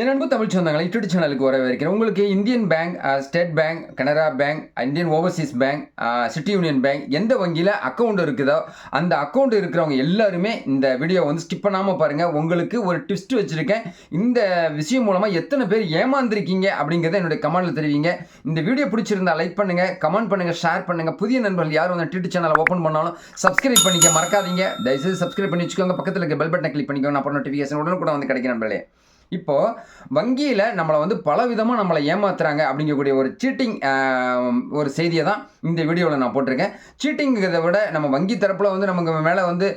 என் அன்பு தமிழ் சொந்தங்களை யூடியூப் சேனலுக்கு வரவேற்கிறேன். உங்களுக்கு Indian Bank State Bank Canara Bank Indian Overseas Bank City Union Bank எந்த வங்கியில் அக்கௌண்ட் இருக்குதோ அந்த அக்கௌண்ட் இருக்கிறவங்க எல்லாருமே இந்த வீடியோ வந்து ஸ்கிப் பண்ணாமல் பாருங்கள் உங்களுக்கு ஒரு ட்விஸ்ட் வச்சுருக்கேன். இந்த விஷயம் மூலமாக எத்தனை பேர் ஏமாந்துருக்கீங்க அப்படிங்கிறத என்னுடைய கமெண்ட்டில் தெரிவிங்க. இந்த வீடியோ பிடிச்சிருந்தா லைக் பண்ணுங்கள் கமெண்ட் பண்ணுங்கள் ஷேர் பண்ணுங்கள் புதிய நண்பர்கள் யாரும் வந்து யூடியூப் சேனலை ஓப்பன் பண்ணாலும் சப்ஸ்கிரைப் பண்ணிக்க மறக்காதீங்க. தயவுசெய்து சப்ஸ்கிரைப் பண்ணி வச்சுக்கோங்க. பக்கத்தில் இருக்க பெல் பட்டனை கிளிக் பண்ணிக்கோங்க. அப்புறம் நோட்டிஃபிகேஷன் உடனே கூட வந்து கிடைக்கும் நண்பர்களே. இப்போ வங்கியில் நம்மளை வந்து பல விதமாக நம்மளை ஏமாத்துறாங்க அப்படிங்கக்கூடிய ஒரு சீட்டிங் ஒரு செய்தியை தான் இந்த வீடியோவில் நான் போட்டிருக்கேன். சீட்டிங்கிறத விட நம்ம வங்கி தரப்பில் வந்து நமக்கு மேலே வந்து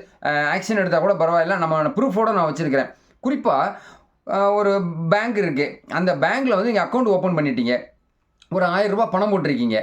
ஆக்ஷன் எடுத்தால் கூட பரவாயில்ல. நம்ம ப்ரூஃபோடு நான் வச்சுருக்கிறேன். குறிப்பாக ஒரு பேங்க் இருக்குது அந்த பேங்க்கில் வந்து நீங்கள் அக்கௌண்ட் ஓப்பன் பண்ணிட்டீங்க. ஒரு ஆயிரம் ரூபாய் பணம் போட்டிருக்கீங்க.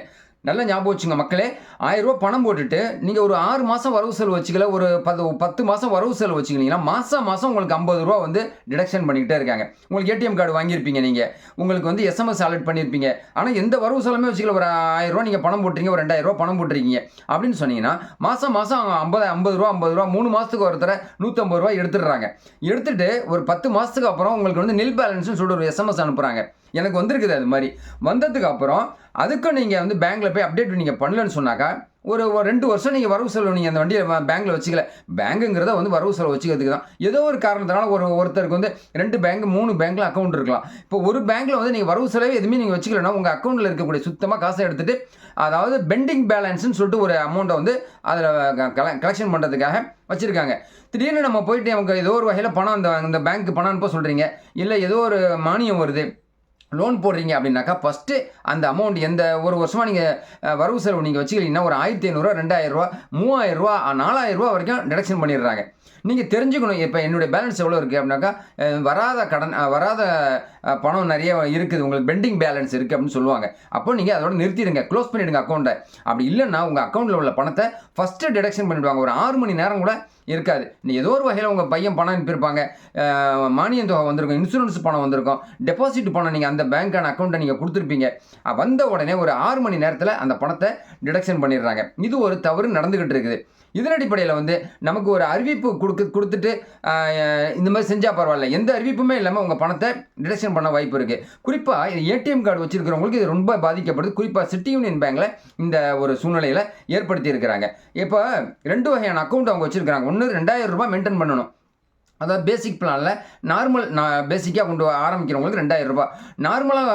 நல்லா ஞாபகம் வச்சுங்க மக்களே. ஆயிரம் பணம் போட்டுட்டு நீங்கள் ஒரு ஆறு மாதம் வரவு செலவு வச்சுக்கல ஒரு பத்து பத்து மாதம் வரவு செலவு வச்சுக்கிங்கன்னா மாதம் மாதம் உங்களுக்கு ஐம்பது ரூபா வந்து டிடக்ஷன் பண்ணிக்கிட்டே இருக்காங்க. உங்களுக்கு ஏடிஎம் கார்டு வாங்கியிருப்பீங்க நீங்கள் உங்களுக்கு வந்து எஸ்எம்எஸ் அலர்ட் பண்ணியிருப்பீங்க. ஆனால் எந்த வரவு செலவுமே வச்சுக்கல. ஒரு ஆயிரம் நீங்கள் பணம் போட்டுறீங்க ஒரு ரெண்டாயிரம் ரூபா பணம் போட்டுருக்கீங்க. அப்படின்னு சொன்னீங்கன்னா மாதம் மாதம் ஐம்பது ஐம்பது ரூபா ஐம்பது ரூபா மூணு மாதத்துக்கு ஒருத்தர நூற்றம்பது ரூபா எடுத்துடுறாங்க. எடுத்துகிட்டு ஒரு பத்து மாதத்துக்கு அப்புறம் உங்களுக்கு வந்து நில் பேலன்ஸ்னு சொல்லிட்டு ஒரு எஸ்எம்எஸ் அனுப்புகிறாங்க எனக்கு வந்திருக்குது அது மாதிரி. வந்ததுக்கு அப்புறம் அதுக்கும் நீங்கள் வந்து பேங்க்கில் போய் அப்டேட் நீங்கள் பண்ணலன்னு சொன்னாக்கா ஒரு ரெண்டு வருஷம் நீங்கள் வரவு செலவு நீங்கள் அந்த வண்டியை பேங்க்கில் வச்சுக்கல. பேங்குங்கிறத வந்து வரவு செலவு வச்சுக்கிறதுக்கு தான். ஏதோ ஒரு காரணத்தினால ஒரு ஒருத்தருக்கு வந்து ரெண்டு பேங்க் மூணு பேங்க்கில் அக்கௌண்ட் இருக்கலாம். இப்போ ஒரு பேங்க்கில் வந்து நீங்கள் வரவு செலவு எதுவுமே நீங்கள் வச்சுக்கலன்னா உங்கள் அக்கௌண்ட்டில் இருக்கக்கூடிய சுத்தமாக காசை எடுத்துகிட்டு அதாவது பெண்டிங் பேலன்ஸ்னு சொல்லிட்டு ஒரு அமௌண்ட்டை வந்து அதில் கலெக்ஷன் பண்ணுறதுக்காக வச்சுருக்காங்க. திடீர்னு நம்ம போயிட்டு அவங்க ஏதோ ஒரு வகையில் பணம் அந்த அந்த பேங்க்கு பணம் அனுப்ப சொல்கிறீங்க இல்லை ஏதோ ஒரு மானியம் வருது. லோன் போடுறீங்க அப்படின்னாக்கா ஃபஸ்ட்டு அந்த அமௌண்ட் எந்த ஒரு வருஷமாக நீங்கள் வரவு செலவு நீங்கள் வச்சுக்கிறீங்கன்னா ஒரு ஆயிரத்தி ஐநூறுரூவா ரெண்டாயிரரூவா மூவாயிரரூவா நாலாயிரரூவா வரைக்கும் டிடக்ஷன் பண்ணிடுறாங்க. நீங்கள் தெரிஞ்சுக்கணும் இப்போ என்னுடைய பேலன்ஸ் எவ்வளோ இருக்குது அப்படின்னாக்கா வராத கடன் வராத பணம் நிறைய இருக்குது உங்களுக்கு பெண்டிங் பேலன்ஸ் இருக்குது அப்படின்னு சொல்லுவாங்க. அப்போ நீங்கள் அதோட நிறுத்திடுங்க க்ளோஸ் பண்ணிவிடுங்க அக்கௌண்ட்டை அப்படி இல்லைன்னா உங்கள் அக்கௌண்ட்டில் உள்ள பணத்தை ஃபஸ்ட்டு டிடக்ஷன் பண்ணிவிடுவாங்க ஒரு ஆறு மணி நேரம் கூட இருக்காது. நீ ஏதோ ஒரு வகையில் உங்கள் பையன் பணம் அனுப்பியிருப்பாங்க. மானியம் தொகை வந்திருக்கும் இன்சூரன்ஸ் பணம் வந்திருக்கும். டெபாசிட் பணம் நீங்கள் அந்த பேங்க்கான அக்கௌண்ட்டை நீங்கள் கொடுத்துருப்பீங்க. வந்த உடனே ஒரு ஆறு மணி நேரத்தில் அந்த பணத்தை டிடக்ஷன் பண்ணிடுறாங்க. இது ஒரு தவறு நடந்துக்கிட்டு இருக்குது. இதன் அடிப்படையில் வந்து நமக்கு ஒரு அறிவிப்பு கொடுக்கு கொடுத்துட்டு இந்த மாதிரி செஞ்சால் பரவாயில்ல. எந்த அறிவிப்புமே இல்லாமல் உங்கள் பணத்தை டிடக்ஷன் பண்ண வாய்ப்பு இருக்குது குறிப்பாக ஏடிஎம் கார்டு வச்சிருக்கிறவங்களுக்கு இது ரொம்ப பாதிக்கப்படுது. குறிப்பாக சிட்டி யூனியன் பேங்கில் இந்த ஒரு சூழ்நிலையில் ஏற்படுத்தி இருக்கிறாங்க. இப்போ ரெண்டு வகையான அக்கௌண்ட் அவங்க வச்சுருக்காங்க ஒன்று ரெண்டாயிரம் ரூபாய் மெயின்டைன் பண்ணணும். அதாவது பேசிக் பிளானில் நார்மல் நான் பேசிக்காக கொண்டு வர ஆரம்பிக்கிறவங்களுக்கு ரெண்டாயிரம் ரூபாய். நார்மலாக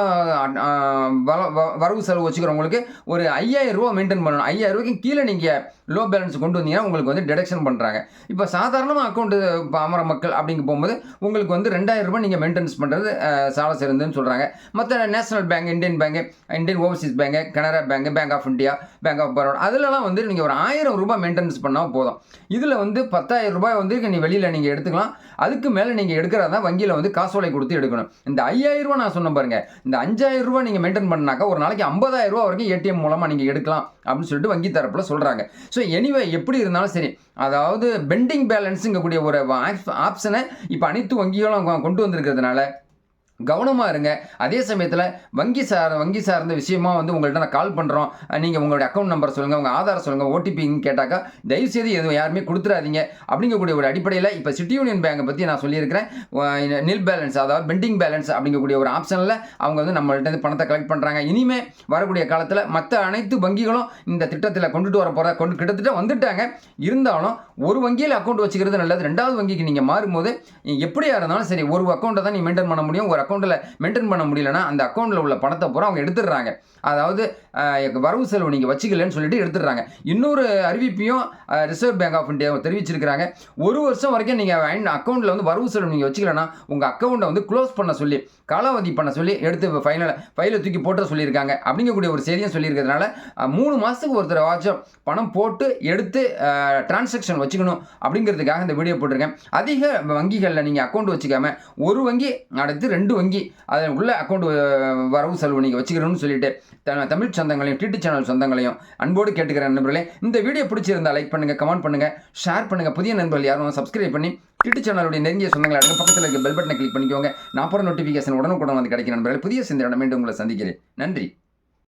வரவு செலவு வச்சுக்கிறவங்களுக்கு ஒரு ஐயாயிரம் ரூபா மெயின்டைன் பண்ணணும். ஐயாயிரம் ரூபாய்க்கு கீழே நீங்கள் லோ பேலன்ஸ் கொண்டு வந்தீங்கன்னா உங்களுக்கு வந்து டிடக்ஷன் பண்ணுறாங்க இப்போ சாதாரணமாக அக்கௌண்ட்டு இப்போ அமர மக்கள் அப்படிங்க போகும்போது உங்களுக்கு வந்து ரெண்டாயிரம் ரூபாய் நீங்கள் மெயின்டெனன்ஸ் பண்ணுறது சால சிறந்துன்னு சொல்கிறாங்க மற்ற national bank Indian Bank Indian Overseas Bank Canara Bank Bank of India Bank of Baroda அதிலலாம் வந்து நீங்கள் ஒரு ஆயிரம் ரூபாய் மெயின்டெனன்ஸ் பண்ணால் போதும். இதில் வந்து பத்தாயிரம் ரூபாய் வந்து நீ வெளியில் நீங்கள் எடுத்துக்கலாம். அதுக்கு மேலே நீங்கள் எடுக்கிறதா தான் வங்கியில் வந்து காசோலை கொடுத்து எடுக்கணும். இந்த ஐயாயிரம் ரூபா நான் சொன்ன பாருங்க. இந்த அஞ்சாயிரம் நீங்கள் மெயின்டைன் பண்ணாக்கா ஒரு நாளைக்கு ஐம்பதாயிரம் ரூபா வரைக்கும் ஏடிஎம் மூலமாக நீங்கள் எடுக்கலாம் அப்படின்னு சொல்லிட்டு வங்கி தரப்பில் சொல்கிறாங்க ஸோ எனிவே எப்படி இருந்தாலும் சரி. அதாவது பெண்டிங் பேலன்ஸுங்கக்கூடிய ஒரு ஆப்ஷனை இப்போ அனைத்து வங்கிகளும் கொண்டு வந்திருக்கிறதுனால கவனமாக இருங்க. அதே சமயத்தில் வங்கி சார் வங்கி சார்ந்த விஷயமா வந்து உங்கள்கிட்ட நான் கால் பண்ணுறோம் நீங்கள் உங்களுடைய அக்கௌண்ட் நம்பர் சொல்லுங்கள் உங்கள் ஆதார் சொல்லுங்கள் ஓடிபின்னு கேட்டாக்கா தயவுசெய்து எதுவும் யாருமே கொடுத்துறாதீங்க. அப்படிங்கக்கூடிய ஒரு அடிப்படையில் இப்போ சிட்டி யூனியன் பேங்கை பற்றி நான் சொல்லியிருக்கிறேன். நில் பேலன்ஸ் அதாவது பெண்டிங் பேலன்ஸ் அப்படிங்கக்கூடிய ஒரு ஆப்ஷனில் அவங்க வந்து நம்மள்ட்ட வந்து பணத்தை கலெக்ட் பண்ணுறாங்க இனிமேல் வரக்கூடிய காலத்தில் மற்ற அனைத்து வங்கிகளும் இந்த திட்டத்தில் கொண்டுட்டு வர போகிற கொண்டு கிட்டத்தட்ட வந்துட்டாங்க. இருந்தாலும் ஒரு வங்கியில் அக்கௌண்ட் வச்சுக்கிறது நல்லது. ரெண்டாவது வங்கிக்கு நீங்கள் மாறும்போது எப்படியாக இருந்தாலும் சரி ஒரு அக்கௌண்ட்டை தான் நீ மெயின்டைன் பண்ண முடியும் ஒரு அக்கௌண்ட்டில் மெயின்டைன் பண்ண முடியலன்னா அந்த அக்கௌண்ட்டில் உள்ள பணத்தை பூரா அவங்க எடுத்துடுறாங்க. அதாவது வரவு செலவு நீங்கள் வச்சுக்கலன்னு சொல்லிட்டு எடுத்துடுறாங்க. இன்னொரு அறிவிப்பையும் ரிசர்வ் பேங்க் ஆஃப் இந்தியா தெரிவிச்சிருக்கிறாங்க. ஒரு வருஷம் வரைக்கும் நீங்கள் அக்கௌண்ட்டில் வந்து வரவு செலவு நீங்கள் வச்சுக்கலன்னா உங்கள் அக்கௌண்ட்டை வந்து க்ளோஸ் பண்ண சொல்லி காலாவதி பண்ண சொல்லி எடுத்து ஃபைனல் ஃபைலை தூக்கி போட்டு சொல்லியிருக்காங்க. அப்படிங்கக்கூடிய ஒரு செய்தியும் சொல்லியிருக்கிறதுனால மூணு மாதத்துக்கு ஒருத்தர் வாட்சம் பணம் போட்டு எடுத்து டிரான்சாக்ஷன் வச்சுக்கணும் அப்படிங்கிறதுக்காக இந்த வீடியோ போட்டிருக்கேன். அதிக வங்கிகளில் நீங்கள் அக்கௌண்ட் வச்சுக்காம ஒரு வங்கி அடுத்து ரெண்டு வங்கி அதில் உள்ள அக்கௌண்ட் வரவு செலவு நீங்கள் வச்சுக்கணும்னு சொல்லிட்டு த- தமிழ் சொந்தங்களையும் டிடி சேனல் சொந்தங்களையும் அன்போடு கேட்டுக்கிறேன் நண்பர்களே. இந்த வீடியோ பிடிச்சிருந்தா லைக் பண்ணுங்கள் கமெண்ட் பண்ணுங்கள் ஷேர் பண்ணுங்கள் புதிய நண்பர்கள் யாரும் சப்ஸ்கிரைப் பண்ணி டிடி சேனலுடைய நெருங்கிய சொந்தங்களை அடங்க பக்கத்தில் இருக்க பெல் பட்டனை கிளிக் பண்ணிக்கோங்க. நான் போகிற நோட்டிஃபிகேஷன் உடனுக்குடன் வந்து கிடைக்கும் நண்பர்களே. புதிய சிந்தனை மீண்டும் உங்களை சந்திக்கிறேன். நன்றி.